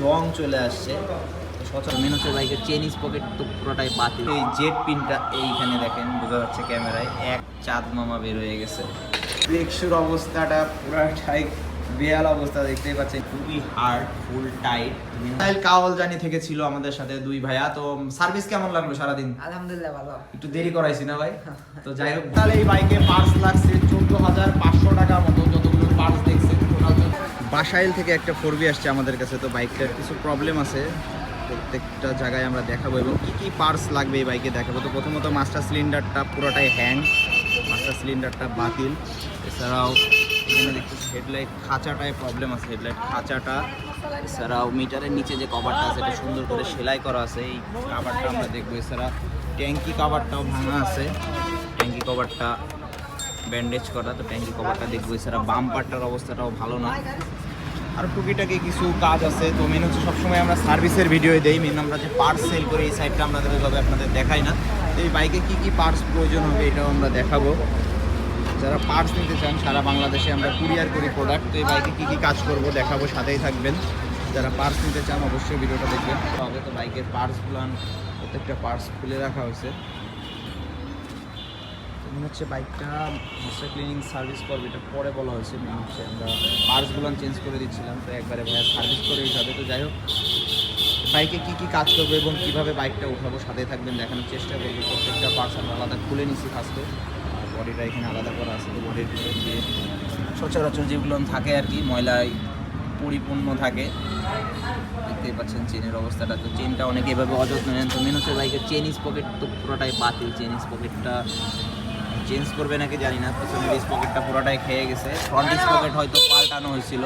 জং চলে আসছে। মেন হচ্ছে বাইকের পকেট তো পুরোটাই বাতিল। এই জেট পিনটা এইখানে দেখেন বোঝা যাচ্ছে ক্যামেরায়। এক চাঁদ মামা বের হয়ে গেছে। ব্রেকশুর অবস্থাটা পুরাটাই বেহাল অবস্থা দেখতেই পাচ্ছেন। খুবই হার্ড ফুল টাইট মিসাইল কাওয়াল জানি থেকে ছিল আমাদের সাথে দুই ভাইয়া। তো সার্ভিস কেমন লাগল সারাদিন? আলহামদুলিল্লাহ ভালো। একটু দেরি করাইছি না ভাই? তো যাই হোক। তাহলে এই বাইকে পার্টস লাগছে। চোদ্দ হাজার পাঁচশো টাকা মতো যতগুলো পার্টস টোটাল বাসাইল থেকে একটা ফোর বি আসছে আমাদের কাছে, তো বাইকটার কিছু প্রবলেম আছে। প্রত্যেকটা জায়গায় আমরা দেখাবো এবং কী কী পার্টস লাগবে এই বাইকে দেখাবো। তো প্রথমত মাস্টার সিলিন্ডারটা পুরোটাই হ্যাং মাস্টার সিলিন্ডারটা বাতিল। এছাড়াও এখানে দেখতেছি হেডলাইট খাঁচাটায় প্রবলেম আছে হেডলাইট খাঁচাটা। এছাড়াও মিটারের নিচে যে কভারটা আছে, এটা সুন্দর করে সেলাই করা আছে। এই কাভারটা আমরা দেখব। এছাড়া ট্যাঙ্কি কভারটাও ভাঙা আছে। ট্যাঙ্কি কভারটা ব্যান্ডেজ করা, তো ট্যাঙ্কি কভারটা দেখব। এছাড়া বাম্পারটার অবস্থাটাও ভালো না। আর টুকিটাকি কিছু কাজ আছে, তো মেন হচ্ছে সবসময় আমরা সার্ভিসের ভিডিও দেই। মেন আমরা যে পার্টস সেল করি, এই সাইডটা আমাদের ওইভাবে আপনাদের দেখাই না। তো এই বাইকে কী কী পার্টস প্রয়োজন হবে, এটাও আমরা দেখাবো। যারা পার্টস নিতে চান, সারা বাংলাদেশে আমরা কুরিয়ার করি প্রোডাক্ট তো এই বাইকে কী কী কাজ করব, দেখাবো, সাথেই থাকবেন। যারা পার্টস নিতে চান, অবশ্যই ভিডিওটা দেখবেন। তবে তো বাইকের পার্টসগুলো প্রত্যেকটা পার্টস খুলে রাখা হয়েছে। মনে হচ্ছে বাইকটা মাস্টার ক্লিনিং সার্ভিস করবে, এটা পরে বলা হয়েছে, মনে হচ্ছে আমরা পার্টসগুলো চেঞ্জ করে দিচ্ছিলাম, তো একবারে ভাইয়া সার্ভিস করে দিতে তো যাই হোক। বাইকে কী কী কাজ করব এবং কীভাবে বাইকটা উঠাবো সাথে থাকবেন, দেখানোর চেষ্টা করব, প্রত্যেকটা পার্টস আমরা আলাদা খুলে নিচ্ছি ফার্স্টে আর বডিটা এখানে আলাদা করা আছে, তো বডির যে সচরাচর যেগুলো থাকে আর কি ময়লায় পরিপূর্ণ থাকে। দেখতেই পাচ্ছেন চেনের অবস্থাটা, তো চেনটা অনেকে এভাবে অযত্ন নেন, তো মেন হচ্ছে বাইকের চেন পকেট তো পুরোটাই বাতিল চেন পকেটটা চেঞ্জ করবে নাকি জানি না পিছনের পকেটটা পুরোটাই খেয়ে গেছে। ফ্রন্ট ডিস পকেট হয়তো পাল্টানো হয়েছিল।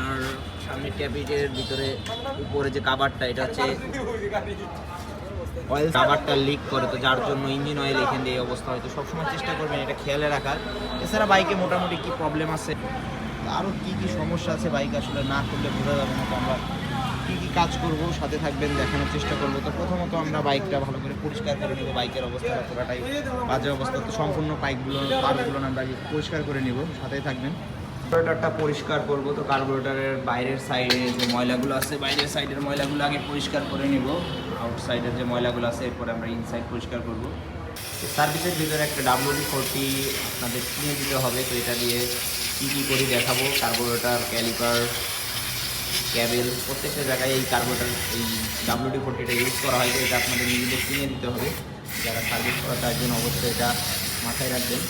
আর সামনের ট্যাপিটের ভিতরে উপরে যে কাবারটা, এটা হচ্ছে অয়েল কাবারটা লিক করে, তো যার জন্য ইঞ্জিন অয়েল এখান দিয়ে এই অবস্থা হয়তো সবসময় চেষ্টা করবেন এটা খেয়ালে রাখার। এছাড়া বাইকে মোটামুটি কি প্রবলেম আছে? আরও কী কী সমস্যা আছে বাইক আসলে না করলে বোঝা যাবে না, তো আমরা কাজ করব, সাথে থাকবেন, দেখানোর চেষ্টা করব। তো প্রথমত আমরা বাইকটা ভালো করে পরিষ্কার করে নেব। বাইকের অবস্থা পুরোটাই বাজে অবস্থা। তো সম্পূর্ণ পাইপগুলো পার্টগুলো আমরা পরিষ্কার করে নেব সাথে থাকবেন। কার্বোরেটারটা পরিষ্কার করব। তো কার্বোরেটারের বাইরের সাইডে যে ময়লাগুলো আছে, বাইরের সাইডের ময়লাগুলো আগে পরিষ্কার করে নিব। আউটসাইডের যে ময়লাগুলো আছে, এরপরে আমরা ইনসাইড পরিষ্কার করব। সার্ভিসের ভিতরে একটা ডাব্লিউডি ফোরটি আপনাদের কিনে দিতে হবে। তো এটা দিয়ে কী কী করি দেখাবো। কার্বোরেটার ক্যালিপার ক্যাবেল প্রত্যেকটা জায়গায় এই কার্বোরেটার এই ডাব্লিউডি ফোরটিটা ইউজ করা হয় এটা আপনাদের নিজেদের কিনে দিতে হবে। যারা সার্ভিস করা তার জন্য অবশ্যই এটা মাথায় রাখবেন।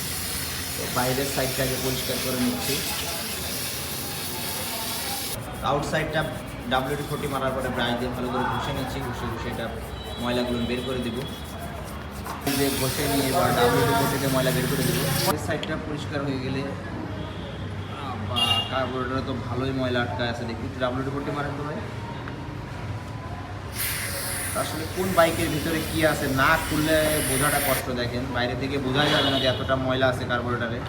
তো বাইরের সাইডটাকে পরিষ্কার করে নিচ্ছি। আউটসাইডটা ডাব্লিউডি ফোর্টি মারার পরে ব্রাশ দিয়ে ভালো করে ঘষে নিচ্ছি, ঘষে ঘষে এটা ময়লাগুলো বের করে দেবো। ঘষে নিয়ে এবার ডাব্লিউডি ফোর্টিতে ময়লা বের করে দেবো। সাইডটা পরিষ্কার হয়ে গেলে কার্বোরেটারে তো ভালোই ময়লা আটকা আছে, দেখি ডাব্লিউডি ফোর্টি মারেন তো ভাই। আসলে কোন বাইকের ভিতরে কি আছে? না খুললে বোঝাটা কষ্ট, দেখেন। বাইরে থেকে বোঝা যাবে না যে এতটা ময়লা আছে কার্বোরেটারে।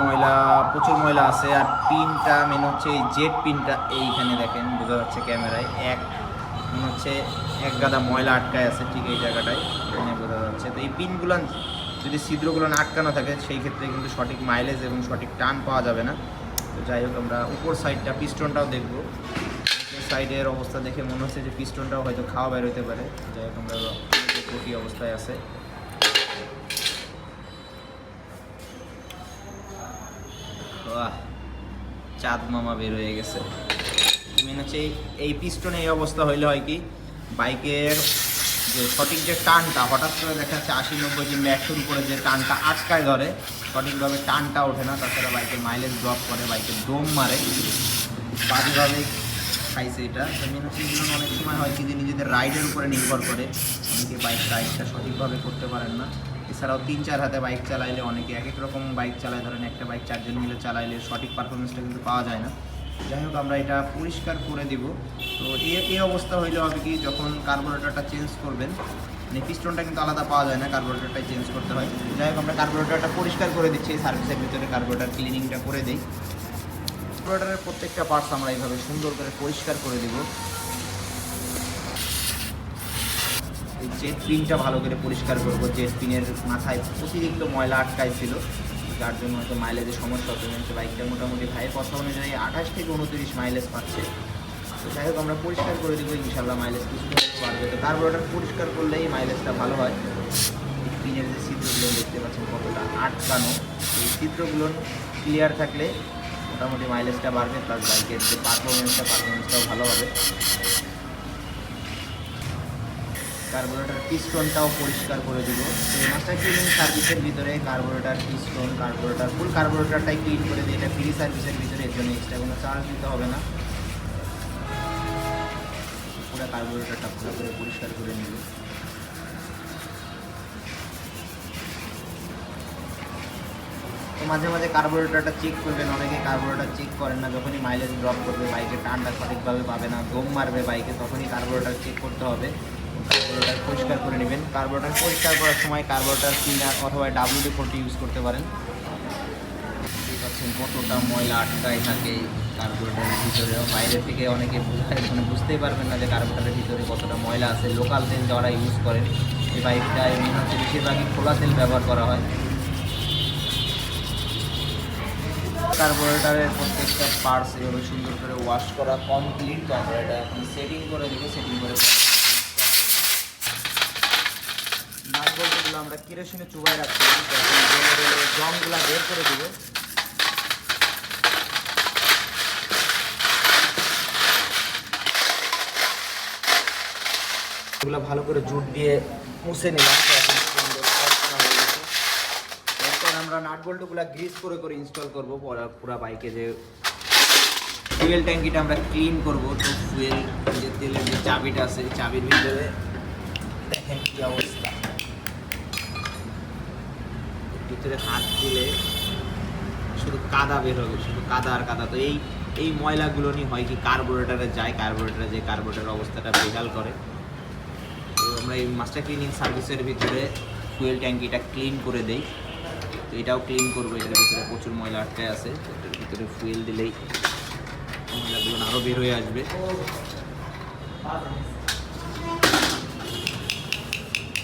ময়লা, প্রচুর ময়লা আছে, আর পিনটা মেন হচ্ছে এই জেট পিনটা এইখানে দেখেন, বোঝা যাচ্ছে ক্যামেরায়। এক, মনে হচ্ছে এক গাদা ময়লা আটকায় আছে ঠিক এই জায়গাটায়, এখানে বোঝা যাচ্ছে। তো এই পিনগুলো যদি ছিদ্রগুলো আটকানো থাকে, সেই ক্ষেত্রে কিন্তু সঠিক মাইলেজ এবং সঠিক টান পাওয়া যাবে না। তো যাই হোক, আমরা উপর সাইডটা পিস্টনটাও দেখব। সাইডের অবস্থা দেখে মনে হচ্ছে যে পিস্টনটাও হয়তো খাওয়া বের হতে পারে। যাই হোক, আমরা কী অবস্থায় আছে। চাঁদ মামা বের হয়ে গেছে। মেন হচ্ছে এই- এই পিস্টনে এই অবস্থা হইলে হয় কি, বাইকের যে সঠিক যে টানটা, হঠাৎ করে দেখা যাচ্ছে আশি নব্বই কিংবা একশোর উপরে যে টানটা আটকায় ধরে সঠিকভাবে টানটা ওঠে না, তাছাড়া বাইকের মাইলেজ ড্রপ করে বাইকের দম মারে। বাজেভাবে খাইছে এটা। তো মেন হচ্ছে এগুলো অনেক সময় হয় কি যে নিজেদের রাইডের উপরে নির্ভর করে। অনেকে বাইক রাইডটা সঠিকভাবে করতে পারেন না। এছাড়াও তিন চার হাতে বাইক চালাইলে অনেকে এক এক রকম বাইক চালায়। ধরেন একটা বাইক চারজন মিলে চালাইলে সঠিক পারফরমেন্সটা কিন্তু পাওয়া যায় না। যাই হোক, আমরা এটা পরিষ্কার করে দিব। তো এই অবস্থা হইলে হবে কি, যখন কার্বোরেটরটা চেঞ্জ করবেন মানে পিস্টনটা কিন্তু আলাদা পাওয়া যায় না কার্বোরেটরটাই চেঞ্জ করতে হয়। যাই হোক, আমরা কার্বোরেটরটা পরিষ্কার করে দিচ্ছি, এই সার্ভিসের ভিতরে কার্বোরেটর ক্লিনিংটা করে দিই। কার্বোরেটরের প্রত্যেকটা পার্টস আমরা এইভাবে সুন্দর করে পরিষ্কার করে দিব। জেট পিনটা ভালো করে পরিষ্কার করব। জেট পিনের মাথায় অতিরিক্ত ময়লা আটকাই ছিল যার জন্য হয়তো মাইলেজের সমস্যা পারে। বাইকটা মোটামুটি ভাইয়ের কথা অনুযায়ী আঠাশ থেকে উনত্রিশ মাইলেজ পাচ্ছে। তো যাই হোক, আমরা পরিষ্কার করে দেবো ইনশাল্লাহ মাইলেজ একটু বাড়বে। তো কার্বোরেটার পরিষ্কার করলেই মাইলেজটা ভালো হয়। স্ক্রিনের যে চিত্রগুলো দেখতে পাচ্ছেন কতটা আটকানো, এই চিত্রগুলো ক্লিয়ার থাকলে মোটামুটি মাইলেজটা বাড়বে প্লাস বাইকের যে পারফরমেন্সটা পারফরমেন্সটাও ভালো হবে। কার্বোরেটার পিস্টনটাও পরিষ্কার করে দিব। এই মাস্টার ক্লিনিং সার্ভিসের ভিতরে কার্বোরেটার পিস্টন কার্বোরেটার ফুল কার্বোরেটারটাই ক্লিন করে দিই এটা ফ্রি সার্ভিসের ভিতরে এর জন্য এক্সট্রা কোনো চার্জ দিতে হবে না। পুরো কার্বোরেটারটা পুরো করে পরিষ্কার করে নিব। তো মাঝে মাঝে কার্বোরেটারটা চেক করবেন, অনেকে কার্বোরেটার চেক করেন না, যখনই মাইলেজ ড্রপ করবে বাইকে টানটা সঠিকভাবে পাবে না দম মারবে বাইকে তখনই কার্বোরেটার চেক করতে হবে। কার্বোরেটার পরিষ্কার করে নেবেন। কার্বোরেটার পরিষ্কার করার সময় কার্বোরেটার ক্লিনার অথবা ডাব্লিউডি ফোরটি ইউজ করতে পারেন। কতটা ময়লা আটকায় থাকে কার্বোরেটারের ভিতরে। বাইরে থেকে অনেকে মানে বুঝতেই পারবেন না যে কার্বোরেটারের ভিতরে কতটা ময়লা আছে। লোকাল তেল যারা ইউজ করেন, এই বাইকটায় মনে হচ্ছে বেশিরভাগই খোলা তেল ব্যবহার করা হয়। কার্বোরেটারের প্রত্যেকটা পার্টস এভাবে সুন্দর করে ওয়াশ করা কমপ্লিট তো আমরা এটা এখন সেটিং করে দেবো সেটিং করে আমরা কেরোসিনে চুবাই রাখছি। জংগুলো বের করে দেবো। এগুলো ভালো করে জুট দিয়ে মুছে নিলাম। এরপর আমরা নাট বল্টুগুলো গ্রিস করে করে ইনস্টল করব। পুরো বাইকে যে ফুয়েল ট্যাঙ্কিটা আমরা ক্লিন করব, তো ফুয়েল যে তেলের যে চাবিটা আছে চাবির ভিতরে দেখেন কি অবস্থা। ভিতরে হাত দিলে শুধু কাদা বের হবে, শুধু কাদা আর কাদা। তো এই এই ময়লাগুলো নিয়ে হয় কি কার্বোরেটারে যায় কার্বোরেটারে যে কার্বোরেটার অবস্থাটা বেহাল করে। আমরা এই মাস্টার ক্লিনিং সার্ভিসের ভিতরে ফুয়েল ট্যাঙ্কিটা ক্লিন করে দেই। তো এটাও ক্লিন করব, এটার ভিতরে প্রচুর ময়লা আটকে আছে এটার ভিতরে ফুয়েল দিলেই ময়লাগুলো আরও বের হয়ে আসবে।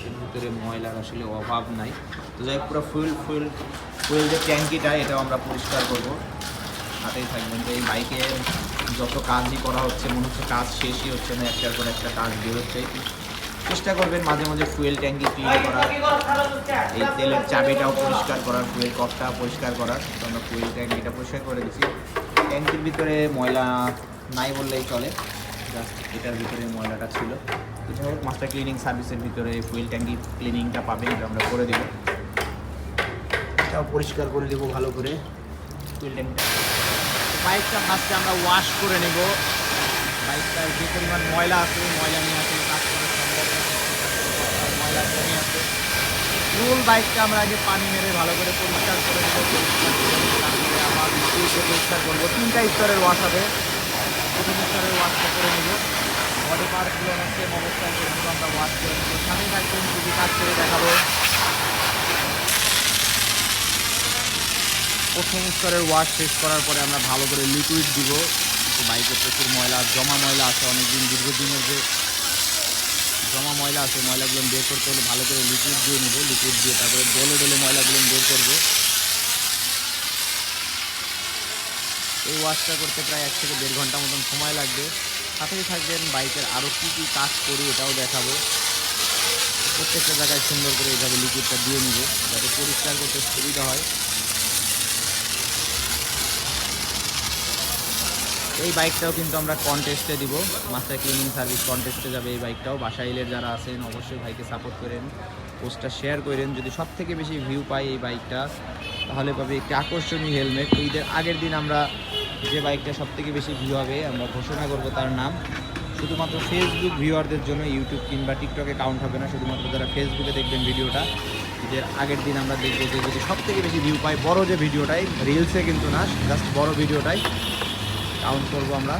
এর ভিতরে ময়লার আসলে অভাব নাই। তো যাই পুরো ফুয়েল ফুয়েল ফুয়েল যে ট্যাঙ্কিটা এটাও আমরা পরিষ্কার করব। হাতেই থাকবেন তো এই বাইকে যত কাজই করা হচ্ছে, মনে হচ্ছে কাজ শেষই হচ্ছে না, একটার পর একটা কাজ বেরোচ্ছে। চেষ্টা করবেন মাঝে মাঝে ফুয়েল ট্যাঙ্কি ক্লিন করার। এই তেলের চাবিটাও পরিষ্কার করার ফুয়েল কপটা পরিষ্কার করার। আমরা ফুয়েল ট্যাঙ্কিটা পরিষ্কার করে দিচ্ছি। ট্যাঙ্কির ভিতরে ময়লা নাই বললেই চলে। জাস্ট এটার ভিতরে ময়লাটা ছিল। হোক মাস্টার ক্লিনিং সার্ভিসের ভিতরে ফুয়েল ট্যাঙ্কি ক্লিনিংটা পাবেন, এটা আমরা করে দেবো। এটাও পরিষ্কার করে দেবো ভালো করে। ফুয়েল ট্যাঙ্কিটা বাইকটা ফার্স্টে আমরা ওয়াশ করে নেব। বাইকটার যে পরিমাণ ময়লা আছে, ময়লা নিয়ে আসলে কাজ করা সম্ভব না ময়লা জমে আছে ফুল বাইকটা আমরা আগে পানি মেরে ভালো করে পরিষ্কার করে নেব, পরিষ্কার করে পরিষ্কার করব। তিনটা স্তরের ওয়াশ হবে। প্রথম স্তরের ওয়াশটা করে নেব। বডি পার্টগুলো সেম অবস্থায় সেগুলো আমরা ওয়াশ করে নেব। সামনে থাকবেন যদি কাজ করে দেখাবো? প্রথম স্তরের ওয়াশ শেষ করার পরে আমরা ভালো করে লিকুইড দিব। বাইকে প্রচুর ময়লা, জমা ময়লা আছে অনেকদিন, দীর্ঘদিনের যে জমা ময়লা আছে, ময়লাগুলো বের করতে হলে ভালো করে লিকুইড দিয়ে নিব লিকুইড দিয়ে তারপরে ডলে ডলে ময়লাগুলো বের করব। এই ওয়াশটা করতে প্রায় এক থেকে দেড় ঘণ্টা মতন সময় লাগবে। সাথেই থাকবেন বাইকের আরও কী কী কাজ করি এটাও দেখাবো। প্রত্যেকটা জায়গায় সুন্দর করে এইভাবে লিকুইডটা দিয়ে নিব, যাতে পরিষ্কার করতে সুবিধা হয়। এই বাইকটাও কিন্তু আমরা কন্টেস্টে দিব। মাস্টার ক্লিনিং সার্ভিস কন্টেস্টে যাবে এই বাইকটাও। বাসাইলের যারা আছেন, অবশ্যই ভাইকে সাপোর্ট করেন, পোস্টটা শেয়ার করেন। যদি সব থেকে বেশি ভিউ পাই এই বাইকটা, তাহলে পাবে একটি আকর্ষণীয় হেলমেট ঈদের আগের দিন আমরা যে বাইকটা সব থেকে বেশি ভিউ হবে, আমরা ঘোষণা করব তার নাম। শুধুমাত্র ফেসবুক ভিউয়ারদের জন্য ইউটিউব কিংবা টিকটকে কাউন্ট হবে না, শুধুমাত্র যারা ফেসবুকে দেখবেন ভিডিওটা। ঈদের আগের দিন আমরা দেখব যে যদি সব থেকে বেশি ভিউ পাই বড় যে ভিডিওটাই রিলসে কিন্তু না জাস্ট বড় ভিডিওটাই কাউন্ট করব আমরা।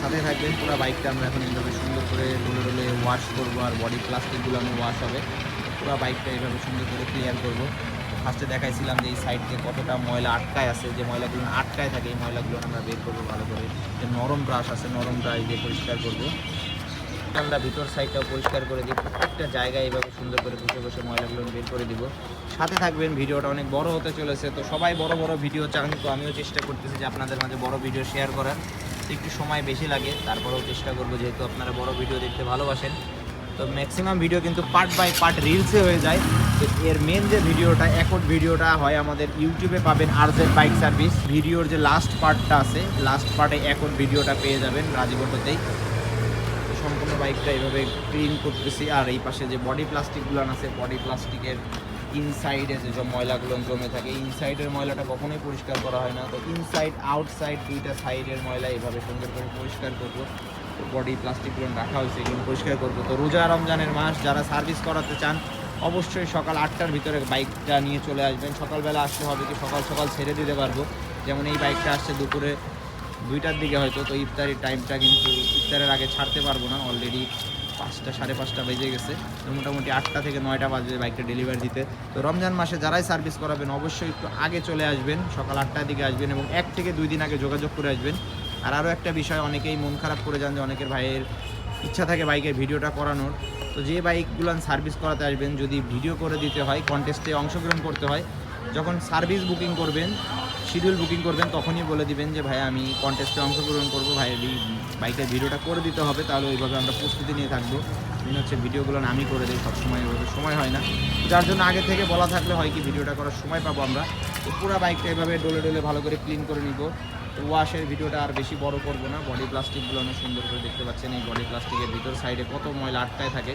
সাথে থাকবেন পুরো বাইকটা আমরা এখন এইভাবে সুন্দর করে ডলে রোলে ওয়াশ করব আর বডি প্লাস্টিকগুলো আমি ওয়াশ হবে। পুরো বাইকটা এইভাবে সুন্দর করে ক্লিয়ার করব। ফার্স্টে দেখাইছিলাম যে এই সাইড দিয়ে কতটা ময়লা আটকায় আছে, যে ময়লাগুলো আটকায় থাকে, এই ময়লাগুলো আমরা বের করব ভালো করে। যে নরম ব্রাশ আছে, নরম ব্রাশ দিয়ে পরিষ্কার করব। আমরা ভিতর সাইডটাও পরিষ্কার করে দিই। প্রত্যেকটা জায়গায় এইভাবে সুন্দর করে বসে বসে ময়লাগুলো বের করে দিব। সাথে থাকবেন, ভিডিওটা অনেক বড় হতে চলেছে। তো সবাই বড় বড় ভিডিও চান, তো আমিও চেষ্টা করতেছি যে আপনাদের মাঝে বড় ভিডিও শেয়ার করার। একটু সময় বেশি লাগে, তারপরেও চেষ্টা করব যেহেতু আপনারা বড় ভিডিও দেখতে ভালোবাসেন। তো ম্যাক্সিমাম ভিডিও কিন্তু পার্ট বাই পার্ট রিলসে হয়ে যায়। তো এর মেন যে ভিডিওটা একট ভিডিওটা হয় আমাদের ইউটিউবে পাবেন আরজেড বাইক সার্ভিস ভিডিওর যে লাস্ট পার্টটা আছে লাস্ট পার্টে একট ভিডিওটা পেয়ে যাবেন রাজীবটোতেই বাইকটা এইভাবে ক্লিন করতেছি। আর এই পাশে যে বডি প্লাস্টিকগুলো আছে বডি প্লাস্টিকের ইনসাইডে যে ময়লাগুলো জমে থাকে ইনসাইডের ময়লাটা কখনোই পরিষ্কার করা হয় না। তো ইনসাইড আউটসাইড দুইটা সাইডের ময়লা এইভাবে সুন্দর করে পরিষ্কার করব। বডি প্লাস্টিকগুলো রাখা হয়েছে, এগুলো পরিষ্কার করব। তো রোজা রমজানের মাস, যারা সার্ভিস করাতে চান, অবশ্যই সকাল আটটার ভিতরে বাইকটা নিয়ে চলে আসবেন। সকালবেলা আসতে হবে কি সকাল সকাল ছেড়ে দিতে পারব। যেমন এই বাইকটা আসছে দুপুরে দুইটার দিকে হয়তো, তো ইফতারির টাইমটা কিন্তু ইফতারের আগে ছাড়তে পারব না। অলরেডি পাঁচটা, সাড়ে পাঁচটা বেজে গেছে। তো মোটামুটি আটটা থেকে নয়টা বাজবে বাইকটা ডেলিভারি দিতে। তো রমজান মাসে যারাই সার্ভিস করাবেন, অবশ্যই একটু আগে চলে আসবেন, সকাল আটটার দিকে আসবেন এবং এক থেকে দুই দিন আগে যোগাযোগ করে আসবেন। আর আরও একটা বিষয়, অনেকেই মন খারাপ করে যান যে অনেকের ভাইয়ের ইচ্ছা থাকে বাইকের ভিডিওটা করানোর। তো যে বাইকগুলো সার্ভিস করাতে আসবেন, যদি ভিডিও করে দিতে হয় কন্টেস্টে অংশগ্রহণ করতে হয়, যখন সার্ভিস বুকিং করবেন শিডিউল বুকিং করবেন, তখনই বলে দিবেন যে ভাই আমি কন্টেস্টে অংশগ্রহণ করব, ভাই বাইকের ভিডিওটা করে দিতে হবে, তাহলে ওইভাবে আমরা প্রস্তুতি নিয়ে থাকব। মেন হচ্ছে ভিডিওগুলো আমি করে দিই, সবসময় ওইভাবে সময় হয় না। যার জন্য আগে থেকে বলা থাকলে হয় কি, ভিডিওটা করার সময় পাবো আমরা। তো পুরো বাইকটা এভাবে ডলে ডলে ভালো করে ক্লিন করে নিব। তো ওয়াশের ভিডিওটা আর বেশি বড় করব না বডি প্লাস্টিকগুলো অনেক সুন্দর করে দেখতে পাচ্ছেন, এই বডি প্লাস্টিকের ভিতর সাইডে কত ময়লা আটকায় থাকে।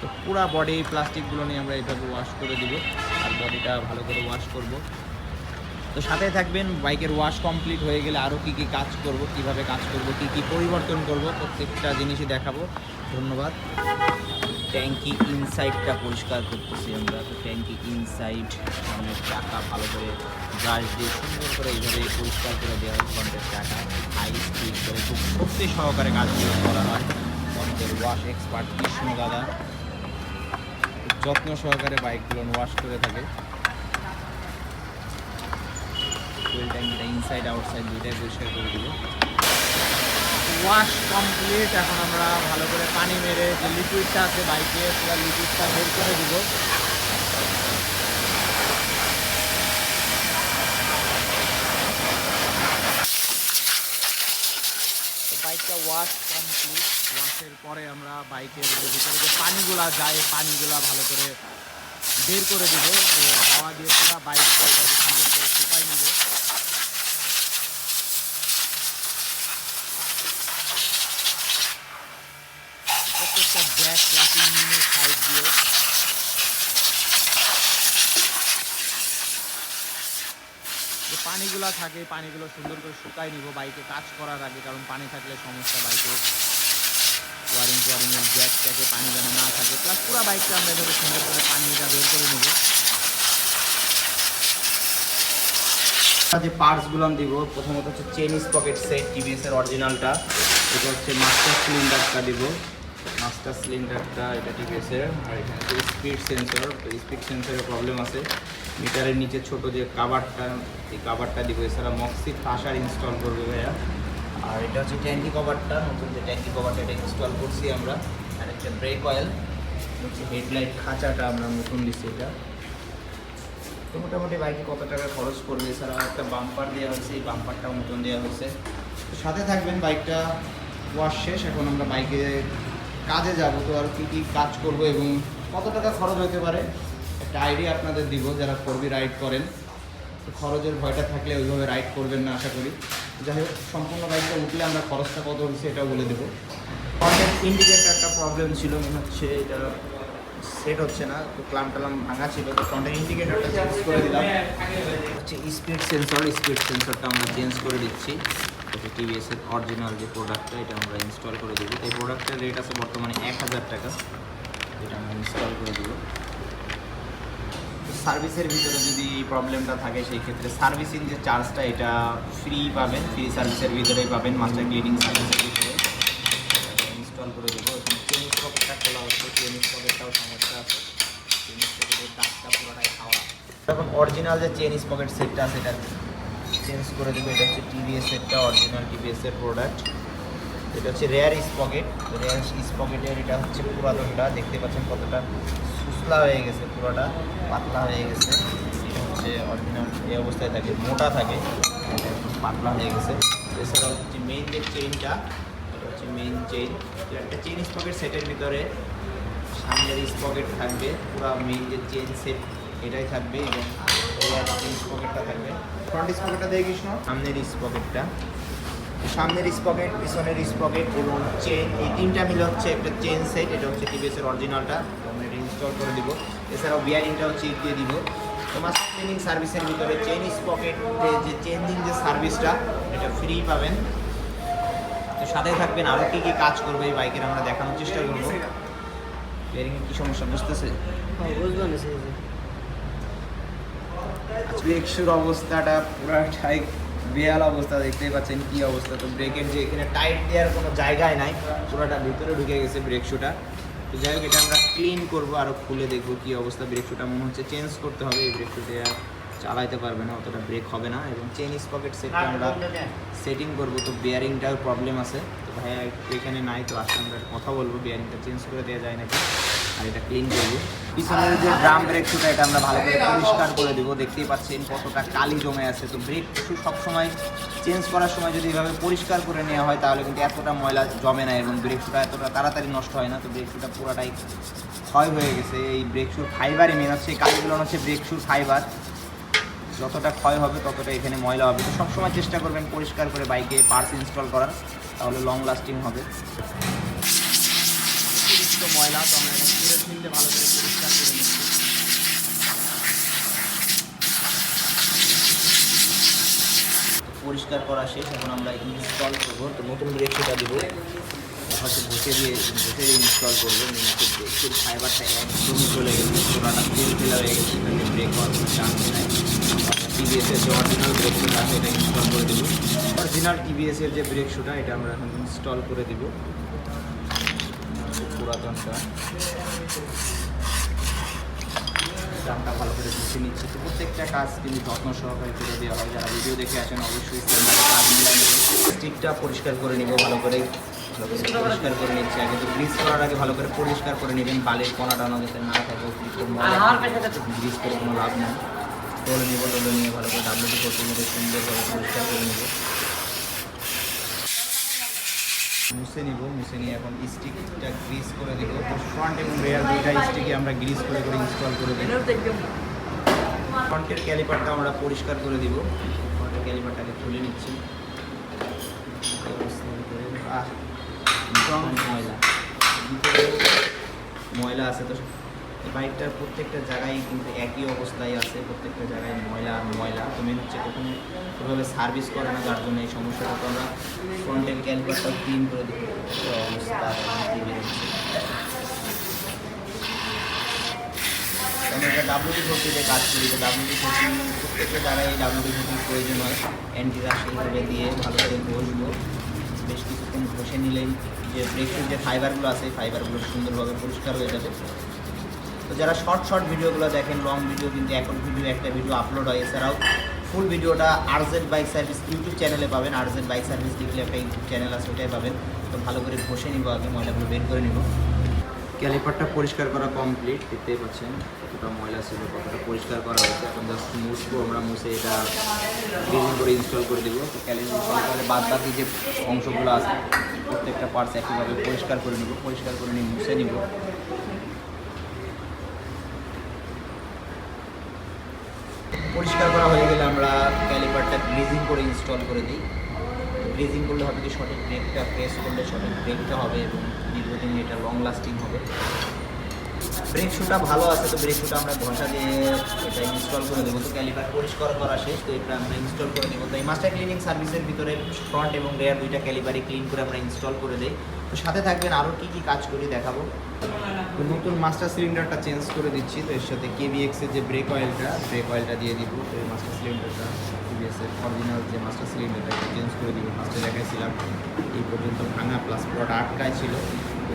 তো পুরো বডি প্লাস্টিকগুলো নিয়ে আমরা এইভাবে ওয়াশ করে দিব, আর বডিটা ভালো করে ওয়াশ করব। তো সাথে থাকবেন, বাইকের ওয়াশ কমপ্লিট হয়ে গেলে আরও কী কী কাজ করব, কীভাবে কাজ করব, কী কী পরিবর্তন করব, প্রত্যেকটা জিনিসই দেখাবো। ধন্যবাদ। ট্যাঙ্কি ইনসাইডটা পরিষ্কার করতেছি আমরা। তো ট্যাঙ্কি ইনসাইড অনেক টাকা ভালো করে ব্রাশ দিয়ে সুন্দর করে এইভাবে পরিষ্কার করে দেওয়া হয় ফ্রন্টের চাকা। হাই স্পিড করে খুব শক্তি সহকারে কাজগুলো করা হয়। আমাদের ওয়াশ এক্সপার্ট কৃষ্ণ দাদা। যত্ন সহকারে বাইকগুলো ওয়াশ করে থাকে। ফুয়েল ট্যাঙ্কিটা ইনসাইড আউটসাইড দুইটাই পরিষ্কার করে দিব। ওয়াশ কমপ্লিট এখন আমরা ভালো করে পানি মেরে যে লিকুইডটা আছে, বাইকে পুরো লিকুইডটা বের করে দিব। বাইকটা ওয়াশ কমপ্লিট ওয়াশের পরে আমরা বাইকের ভিতরে যে পানিগুলা যায় পানিগুলা ভালো করে বের করে দিব। যে হাওয়া দিয়ে পুরো করে শুকাই নিব প্রত্যেকটা জ্যাক প্লাস ইঞ্জিনের সাইড যে পানিগুলো থাকে, পানিগুলো সুন্দর করে শুকাই নিব বাইকে, কাজ করার আগে, কারণ পানি থাকলে সমস্যা বাইকে। ওয়ারিং টোয়ারিংয়ের জ্যাক ট্যাকে পানি যেন না থাকে। প্লাস পুরো বাইকটা আমরা এভাবে সুন্দর করে পানিটা বের করে নেব। যে পার্টসগুলো দিব, প্রথমত হচ্ছে চেন স্পকেট সেট টিভিএস এর অরিজিনালটা এটা হচ্ছে মাস্টার সিলিন্ডারটা দিব। মাস্টার সিলিন্ডারটা এটা টিভিএস এর আর এখানে হচ্ছে স্পিড সেন্সর তো স্পিড সেন্সরের প্রবলেম আছে। মিটারের নিচে ছোট যে কাভারটা এই কাভারটা দিব, এছাড়া মক্সি ফাসার ইনস্টল করবে ভাইয়া। আর এটা হচ্ছে ট্যাঙ্কি কভারটা নতুন যে ট্যাঙ্কি কভারটা এটা ইনস্টল করছি আমরা। আর একটা ব্রেক অয়েল হচ্ছে হেডলাইট খাঁচাটা আমরা নতুন দিচ্ছি এটা। তো মোটামুটি বাইকে কত টাকা খরচ করবে? এছাড়া একটা বাম্পার দেওয়া হয়েছে, এই বাম্পারটাও নতুন দেওয়া হয়েছে। তো সাথে থাকবেন বাইকটা ওয়াশ শেষ, এখন আমরা বাইকে কাজে যাব তো আর কী কী কাজ করব এবং কত টাকা খরচ হতে পারে? একটা আইডিয়া আপনাদের দিব যারা ফোরবি রাইড করেন। তো খরচের ভয়টা থাকলে ওইভাবে রাইড করবেন না আশা করি। যাই হোক সম্পূর্ণ বাইকটা উঠলে আমরা খরচটা কত হচ্ছে এটাও বলে দেবো। ইন্ডিকেটার একটা প্রবলেম ছিল মনে হচ্ছে এটা সেট হচ্ছে না তো ক্লাম টালাম ভাঙা ছিল তো ফ্রন্টের ইন্ডিকেটারটা চেঞ্জ করে দিলাম। হচ্ছে স্পিড সেন্সর স্পিড সেন্সরটা আমরা চেঞ্জ করে দিচ্ছি। এটা টিভিএস এর অরিজিনাল যে প্রোডাক্টটা এটা আমরা ইনস্টল করে দেবো। এই প্রোডাক্টের রেট আছে বর্তমানে এক হাজার টাকা। এটা আমরা ইনস্টল করে দেবো। সার্ভিসের ভিতরে যদি প্রবলেমটা থাকে, সেই ক্ষেত্রে সার্ভিসিং যে চার্জটা এটা ফ্রি পাবেন ফ্রি সার্ভিসের ভিতরেই পাবেন মাস্টার গ্রেডিং সার্ভিসের ভিতরে। ইনস্টল করে দেবো। এবং চেন স্পকেটটা খোলা হচ্ছে চেন স্পকেটটাও সমস্যা আছে। চেন স্পকেটের দাগটা পুরোটাই খাওয়া। এখন অরিজিনাল যে চেন স্পকেট সেটটা সেটা চেঞ্জ করে দেবো, এটা হচ্ছে টিভিএস সেটটা অরিজিনাল টিভিএস এর প্রোডাক্ট এটা হচ্ছে রেয়ার স্পকেট রেয়ার স্পকেটের এটা হচ্ছে পুরাতনটা, দেখতে পাচ্ছেন কতটা সুসলা হয়ে গেছে পুরোটা, পাতলা হয়ে গেছে। এটা হচ্ছে অরিজিনাল এই অবস্থায় থাকে, মোটা থাকে, পাতলা হয়ে গেছে। এছাড়া হচ্ছে মেইন যে চেইনটা এটা হচ্ছে মেইন চেইন একটা চেইন স্পকেট সেটের ভিতরে সামনের স্পকেট থাকবে, পুরো মেইন যে চেইন সেট এটাই থাকবে। এবং রেয়ার চেইন স্পকেটটা থাকবে। ফ্রন্ট স্পকেটটা দেখে কৃষ্ণ। সামনের স্পকেটটা সামনের স্পকেট পিছনের স্পকেট এবং চেন এই তিনটা মিলে হচ্ছে একটা চেন সেট এটা হচ্ছে টিভিএস এর অরিজিনালটা আমরা এটা ইনস্টল করে দিব। এছাড়াও বিয়ারিংটা হচ্ছে দিয়ে দিব। তো মাস্টার ক্লিনিং সার্ভিসের ভিতরে চেন স্পকেট যে চেঞ্জিং যে সার্ভিসটা এটা ফ্রি পাবেন। তো সাথে থাকবেন আরও কী কী কাজ করবে এই বাইকের আমরা দেখানোর চেষ্টা করব। বিয়ারিংয়ের কী সমস্যা বুঝতেছে? আজকে একশোর অবস্থাটা পুরাটাই বেহাল অবস্থা দেখতেই পাচ্ছেন কি অবস্থা। তো ব্রেকের যে এখানে টাইট দেওয়ার কোনো জায়গায় নাই পুরোটা ভিতরে ঢুকে গেছে ব্রেক শুটা তো যাই হোক এটা আমরা ক্লিন করব আরও খুলে দেখব কি অবস্থা ব্রেক শুটা মনে হচ্ছে চেঞ্জ করতে হবে এই ব্রেক শুটে আর চালাইতে পারবে না অতটা ব্রেক হবে না। এবং চেন স্পকেট সেটটা আমরা সেটিং করব তো বিয়ারিংটার প্রবলেম আছে। ভাইয়া এখানে নাই তো আসলে আমরা কথা বলব বিয়ারিংটা চেঞ্জ করে দেওয়া যায় নাকি? আর এটা ক্লিন করব পিছনের যে ড্রাম ব্রেক শুটা এটা আমরা ভালো করে পরিষ্কার করে দেবো, দেখতেই পাচ্ছেন কতটা কালি জমে আছে। তো ব্রেক শু সবসময় চেঞ্জ করার সময় যদি এভাবে পরিষ্কার করে নেওয়া হয়, তাহলে কিন্তু এতটা ময়লা জমে না এবং ব্রেক শুটা এতটা তাড়াতাড়ি নষ্ট হয় না। তো ব্রেক শুটা পুরোটাই ক্ষয় হয়ে গেছে। এই ব্রেক শুর ফাইবারই মেন হচ্ছে কালিগুলো হচ্ছে ব্রেক শুর ফাইবার যতটা ক্ষয় হবে ততটা এখানে ময়লা হবে। তো সবসময় চেষ্টা করবেন পরিষ্কার করে বাইকে পার্স ইনস্টল করার। তাহলে লং লাস্টিং হবে। অতিরিক্ত ময়লা তো আমরা এটা পুরো ফিল্ডে ভালো করে পরিষ্কার করে নিচ্ছি। পরিষ্কার করা শেষ, এখন আমরা ইনস্টল করব। তো নতুন ব্রেক সেটা দেবো। হয়তো বসে দিয়ে বসে দিয়ে ইনস্টল করব। ব্রেকের ফাইবারটা একদমই চলে গেছে, পুরোটা তেল ফেলা হয়ে গেছে ব্রেক হওয়ার চান্স নেই। টিভিএসের যে অরিজিনাল ব্রেক শুটা আছে এটা ইনস্টল করে দেবো। অরিজিনাল টিভিএসের যে ব্রেক শুটা এটা আমরা এখন ইনস্টল করে দেবো। পুরাতনটা। দামটা ভালো করে বুঝে নিচ্ছি। তো প্রত্যেকটা কাজ কিন্তু যত্ন সহকারে করে দেওয়া হয়। যারা ভিডিও দেখে আসেন অবশ্যই কাজ মিলাই স্টিকটা পরিষ্কার করে নিব ভালো করে। পরিষ্কার করে নিচ্ছি আগে। তো গ্রিস করার আগে ভালো করে পরিষ্কার করে নেবেন। বালির কণা টানা যাতে না থাকে গ্রিস করে কোনো লাভ নেই। ডলে নিব ডলে নিয়ে ভালো করে ডাব্লিউটি করতে নেবে সুন্দরভাবে পরিষ্কার করে নেব। মুছে নিব মুছে নিয়ে এখন স্টিকটা গ্রিস করে দেবো। ফ্রন্ট এবং রেয়ার দুইটা স্টিকে আমরা গ্রিস করে করে ইনস্টল করে দেবো ফ্রন্টের ক্যালিপারটা আমরা পরিষ্কার করে দিব। ফ্রন্টের ক্যালিপারটাকে খুলে নিচ্ছি। ময়লা। ময়লা আছে তো বাইকটার প্রত্যেকটা জায়গায় কিন্তু একই অবস্থায় আছে, প্রত্যেকটা জায়গায় ময়লা ময়লা। তো মেন হচ্ছে কখনো ওইভাবে সার্ভিস করে না, যার জন্য এই সমস্যাটা তো আমরা ফ্রন্টের ক্যালিপারটা ক্লিন করে দিব এই অবস্থা আমরা একটা ডাব্লিউটি ভর্তিতে কাজ করি, তো ডাব্লিউটি ভর্তি প্রত্যেকটা জায়গায় এই ডাব্লিউটি ভর্তির প্রয়োজন হয়। অ্যান্টিরাস এইভাবে দিয়ে ভালো করে ঘষবো। বেশ কিছুক্ষণ ঘষে নিলেই যে ব্রেকের যে ফাইবারগুলো আছে ফাইবারগুলো সুন্দরভাবে পরিষ্কার হয়ে যাবে। তো যারা শর্ট শর্ট ভিডিওগুলো দেখেন লং ভিডিও কিন্তু এখন ভিডিও একটা ভিডিও আপলোড হয়, এছাড়াও ফুল ভিডিওটা আরজেড বাইক সার্ভিস ইউটিউব চ্যানেলে পাবেন। আরজেড বাইক সার্ভিস লিখলে একটা ইউটিউব চ্যানেল আছে, ওটাই পাবেন। তো ভালো করে বসে নিব আগে, ময়লাগুলো বের করে নিব। ক্যালিপারটা পরিষ্কার করা কমপ্লিট দেখতেই পাচ্ছেন কতটা ময়লা ছিল, কতটা পরিষ্কার করা হয়েছে। এখন জাস্ট মুছবো, আমরা মুছে এটা ক্লিন করে ইনস্টল করে দেবো। তো ক্যালিপার বাদ বাকি যে অংশগুলো আছে, প্রত্যেকটা পার্টস একইভাবে পরিষ্কার করে নিব, পরিষ্কার করে নিয়ে মুছে নিব। পরিষ্কার করা হয়ে গেলে আমরা ক্যালিপারটা গ্রিজিং করে ইনস্টল করে দিই। গ্রিজিং করলে হবে কি সঠিক ব্রেকটা প্রেস করলে সঠিক ব্রেকটা হবে এবং দীর্ঘদিন এটা লং লাস্টিং হবে। ব্রেক শুটা ভালো আছে, তো ব্রেক শুটা আমরা ঘষা দিয়ে এটা ইনস্টল করে দেবো। তো ক্যালিপার পরিষ্কার করা শেষ, তো এটা আমরা ইনস্টল করে দেবো। তো এই মাস্টার ক্লিনিং সার্ভিসের ভিতরে ফ্রন্ট এবং রেয়ার দুইটা ক্যালিপারই ক্লিন করে আমরা ইনস্টল করে দিই। তো সাথে থাকবেন আরও কী কী কাজ করি দেখাবো। তো নতুন মাস্টার সিলিন্ডারটা চেঞ্জ করে দিচ্ছি, তো এর সাথে কেবিএক্সের যে ব্রেক অয়েলটা ব্রেক অয়েলটা দিয়ে দিব। তো এই মাস্টার সিলিন্ডারটা কেবিএসের অরিজিনাল যে মাস্টার সিলিন্ডারটা চেঞ্জ করে দিব। ফার্স্টে দেখাইছিলাম, এই পর্যন্ত ভাঙা প্লাস পুরোটা আটকায় ছিল।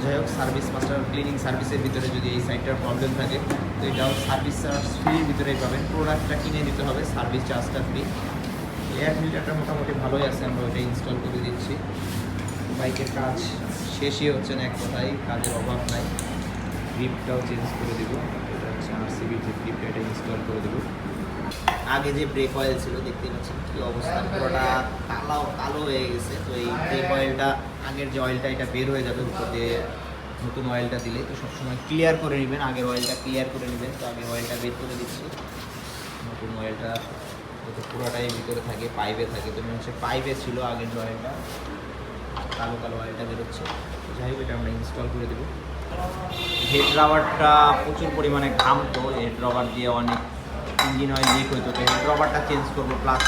যাই হোক সার্ভিস মাস্টার ক্লিনিং সার্ভিসের ভিতরে যদি এই সাইটটার প্রবলেম থাকে, তো এটাও সার্ভিস চার্জ ফ্রির ভিতরেই পাবেন। প্রোডাক্টটা কিনে দিতে হবে সার্ভিস চার্জটা ফ্রি এয়ার ফিল্টারটা মোটামুটি ভালোই আছে, আমরা ওটা ইনস্টল করে দিচ্ছি। বাইকের কাজ শেষই হচ্ছে না এক কথায়, কাজের অভাব নাই। গ্রিপটাও চেঞ্জ করে দিব এটা হচ্ছে আরসিবির যে গ্রিপটা এটা ইনস্টল করে দেবো আগে যে ব্রেক অয়েল ছিল দেখতে পাচ্ছেন কি অবস্থা। পুরোটা কালো কালো হয়ে গেছে। তো এই ব্রেক অয়েলটা আগের যে অয়েলটা এটা বের হয়ে যাবে উপর দিয়ে নতুন অয়েলটা দিলে। তো সবসময় ক্লিয়ার করে নেবেন। আগের অয়েলটা ক্লিয়ার করে নেবেন। তো আগের অয়েলটা বের করে দিচ্ছি। নতুন অয়েলটা তো পুরোটাই ভিতরে থাকে পাইপে থাকে। তো হচ্ছে পাইপে ছিল আগের যে অয়েলটা কালো কালো অয়েলটা বেরোচ্ছে যাই হোক, এটা আমরা ইনস্টল করে দেবো। হেড রাবারটা প্রচুর পরিমাণে ঘামতো। হেড রাবার দিয়ে অনেক ইঞ্জিন অয়েল লিক হতো তো হেড রাবারটা চেঞ্জ করব প্লাস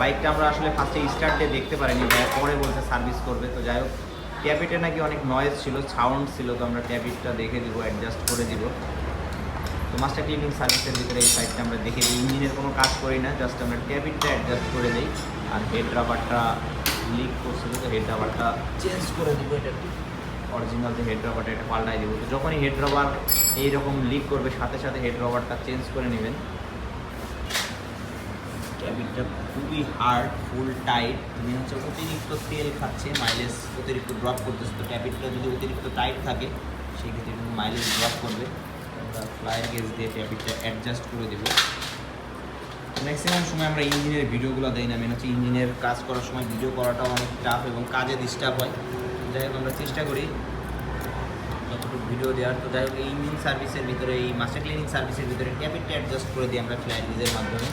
বাইকটা আমরা আসলে ফার্স্টে স্টার্ট দিয়ে দেখতে পারিনি, ভাইয়া পরে বলছে সার্ভিস করবে, তো যাই হোক ট্যাবিটে নাকি অনেক নয়েজ ছিল সাউন্ড ছিল, তো আমরা ট্যাবিটটা দেখে দিব অ্যাডজাস্ট করে দিব। তো মাস্টার ক্লিনিং সার্ভিসের ভিতরে এই সাইডটা আমরা দেখে দিই, ইঞ্জিনের কোনো কাজ করি না জাস্ট আমরা ট্যাবিটটা অ্যাডজাস্ট করে দিই, আর হেড রাবারটা লিক করছিল, তো হেড রাবারটা চেঞ্জ করে দিব এটা অরিজিনাল যে হেড রাবারটা এটা পাল্টাই দেবো, তো যখনই হেড রাবার এইরকম লিক করবে, সাথে সাথে হেড রাবারটা চেঞ্জ করে নেবেন। ক্যাবিনটা খুবই হার্ড ফুল টাইট তুমি হচ্ছে অতিরিক্ত তেল খাচ্ছে মাইলেজ অতিরিক্ত ড্রপ করতেছে। তো ক্যাবিনটা যদি অতিরিক্ত টাইট থাকে সেক্ষেত্রে কিন্তু মাইলেজ ড্রপ করবে। ফ্লায়ার গেজ দিয়ে ক্যাবিনটা অ্যাডজাস্ট করে দেবো। ম্যাক্সিমাম সময় আমরা ইঞ্জিনের ভিডিওগুলো দেই না। মেন হচ্ছে ইঞ্জিনের কাজ করার সময় ভিডিও করাটাও অনেক টাফ এবং কাজে ডিস্টার্ব হয়। যাই হোক, আমরা চেষ্টা করি ভিডিও দেওয়ার। তো যাই হোক, এই ইঞ্জিন সার্ভিসের ভিতরে, এই মাস্টার ক্লিনিং সার্ভিসের ভিতরে ট্যাবিটটা অ্যাডজাস্ট করে দিই আমরা ফ্ল্যাট লিজের মাধ্যমে।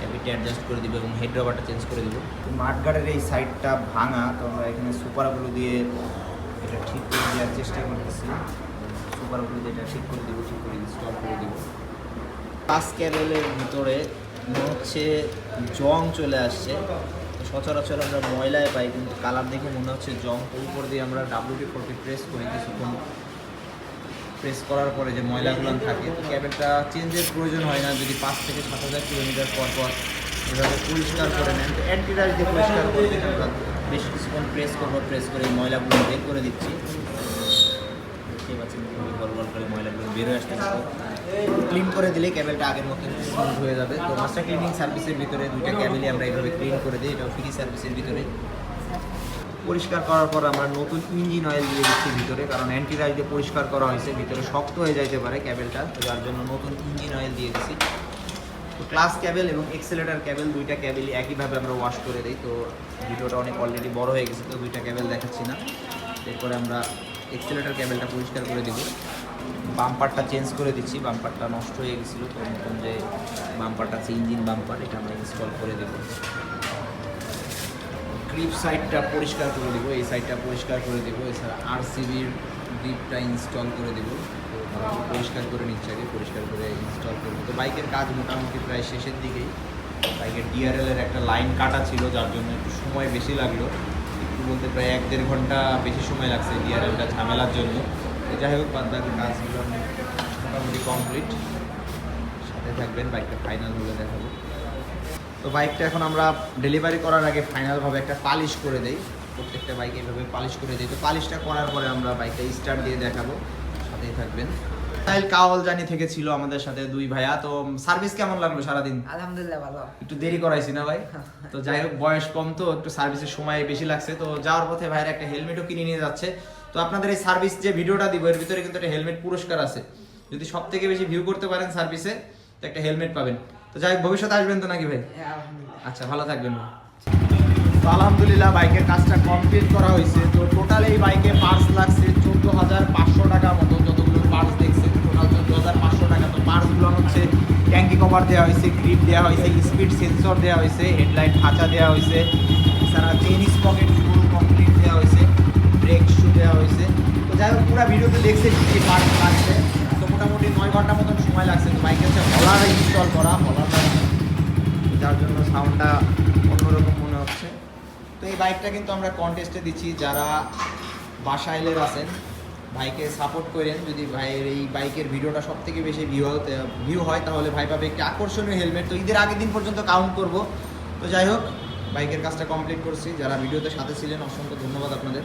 ট্যাবিটটা অ্যাডজাস্ট করে দিব এবং হেড রবারটা চেঞ্জ করে দিব। মাঠগার্ডের এই সাইডটা ভাঙা, তো আমরা এখানে সুপারগুলো দিয়ে এটা ঠিক করে দেওয়ার চেষ্টা করতেছি। সুপারগুলো দিয়ে এটা ঠিক করে দিব, ঠিক করে ইনস্টল করে দিব। পাস ক্যাবেলের ভিতরে হচ্ছে জং চলে আসছে। সচরাচর আমরা ময়লায় পাই, কিন্তু কালার দেখে মনে হচ্ছে জং। উপর দিয়ে আমরা ডাব্লিউটি ফোরটি প্রেস করি কিছুক্ষণ প্রেস করার পরে যে ময়লাগুলো থাকে, তো ক্যাবেলটা চেঞ্জের প্রয়োজন হয় না যদি পাঁচ থেকে সাত হাজার কিলোমিটার পর পর এভাবে পরিষ্কার করে নেন। তো অ্যান্টিরাইজ দিয়ে পরিষ্কার করে দিলে আমরা বেশ কিছুক্ষণ প্রেস করব প্রেস করে এই ময়লাগুলো বের করে দিচ্ছি। ময়লাগুলো বেরোয় ক্লিন করে দিলে ক্যাবেলটা আগের মতো স্মুথ হয়ে যাবে। তো মাস্টার ক্লিনিং সার্ভিসের ভিতরে দুইটা ক্যাবেলই আমরা এইভাবে ক্লিন করে দিই। এটা ফ্রি সার্ভিসের ভিতরে। পরিষ্কার করার পর আমরা নতুন ইঞ্জিন অয়েল দিয়ে দিচ্ছি ভিতরে, কারণ অ্যান্টিরাইজ দিয়ে পরিষ্কার করা হয়েছে, ভিতরে শক্ত হয়ে যাইতে পারে ক্যাবেলটা যার জন্য নতুন ইঞ্জিন অয়েল দিয়ে দিচ্ছি তো ক্লাস ক্যাবেল এবং এক্সেলেটার ক্যাবেল দুইটা ক্যাবেলই একইভাবে আমরা ওয়াশ করে দিই, তো ভিডিওটা অনেক অলরেডি বড় হয়ে গেছে, তো দুইটা ক্যাবেল দেখাচ্ছি না। এরপরে আমরা এক্সেলেটার ক্যাবেলটা পরিষ্কার করে দিব। বাম্পারটা চেঞ্জ করে দিচ্ছি, বাম্পারটা নষ্ট হয়ে গেছিল, তো নতুন যে বাম্পারটা আছে ইঞ্জিন বাম্পার এটা আমরা ইনস্টল করে দেবো। গ্রিপ সাইডটা পরিষ্কার করে দেবো এই সাইডটা পরিষ্কার করে দেবো এছাড়া আরসিবির গ্রিপটা ইনস্টল করে দেবো। তো পরিষ্কার করে নিচ্ছে আগে পরিষ্কার করে ইনস্টল করব তো বাইকের কাজ মোটামুটি প্রায় শেষের দিকেই। বাইকের ডিআরএল এর একটা লাইন কাটা ছিল যার জন্য একটু সময় বেশি লাগল। একটু বলতে প্রায় এক দেড় ঘণ্টা বেশি সময় লাগছে ডিআরএলটা ঝামেলার জন্য। যাই হোক বাদ বাকি কাজগুলো মোটামুটি কমপ্লিট। সাথে থাকবেন বাইকটা ফাইনাল হলে দেখাবো। তো বাইকটা এখন আমরা ডেলিভারি করার আগে ফাইনালভাবে একটা পালিশ করে দেই। প্রত্যেকটা বাইক এভাবে পালিশ করে দিই। তো পালিশটা করার পরে আমরা বাইকটা স্টার্ট দিয়ে দেখাবো। সাথেই থাকবেন। সাহিল কাওয়াল জানি থেকে ছিল আমাদের সাথে দুই ভাইয়া। তো সার্ভিস কেমন লাগল সারাদিন? আলহামদুলিল্লাহ ভালো। একটু দেরি করাইছি না ভাই? তো যাই হোক বয়স কম তো একটু সার্ভিসের সময় বেশি লাগছে। তো যাওয়ার পথে ভাইয়ের একটা হেলমেটও কিনে নিয়ে যাচ্ছে। তো আপনাদের এই সার্ভিস যে ভিডিওটা দিব এর ভিতরে কিন্তু একটা হেলমেট পুরস্কার আছে। যদি সব থেকে বেশি ভিউ করতে পারেন সার্ভিসে তো একটা হেলমেট পাবেন। তো যাই ভবিষ্যতে আসবেন তো নাকি ভাই? হ্যাঁ আচ্ছা ভালো থাকবেন। তো আলহামদুলিল্লাহ বাইকের কাজটা কমপ্লিট করা হয়েছে। তো টোটাল এই বাইকে পার্টস লাগছে চোদ্দ হাজার পাঁচশো টাকা মতো। যতগুলো পার্টস দেখছে টোটাল চোদ্দ হাজার পাঁচশো টাকা। তো পার্টসগুলো হচ্ছে ট্যাঙ্কি কভার দেওয়া হয়েছে গ্রিপ দেওয়া হয়েছে স্পিড সেন্সর দেওয়া হয়েছে হেডলাইট খাঁচা দেওয়া হয়েছে এছাড়া চেইন স্পকেট ফুল কমপ্লিট দেওয়া হয়েছে ব্রেক শু দেওয়া হয়েছে। তো যাই হোক পুরো ভিডিওতে দেখছে কী কী পার্টস লাগছে। মোটামুটি নয় ঘণ্টার মতন সময় লাগছে। বাইকের হচ্ছে হলার ইনস্টল করা হলারটা যার জন্য সাউন্ডটা অন্যরকম মনে হচ্ছে। তো এই বাইকটা কিন্তু আমরা কন্টেস্টে দিচ্ছি। যারা বাসাইলের আছেন ভাইকে সাপোর্ট করেন। যদি ভাইয়ের এই বাইকের ভিডিওটা সব থেকে বেশি ভিউ ভিউ হয়, তাহলে ভাই পাবে একটি আকর্ষণীয় হেলমেট তো ঈদের আগের দিন পর্যন্ত কাউন্ট করব। তো যাই হোক বাইকের কাজটা কমপ্লিট করছি। যারা ভিডিওতে সাথে ছিলেন, অসংখ্য ধন্যবাদ আপনাদের।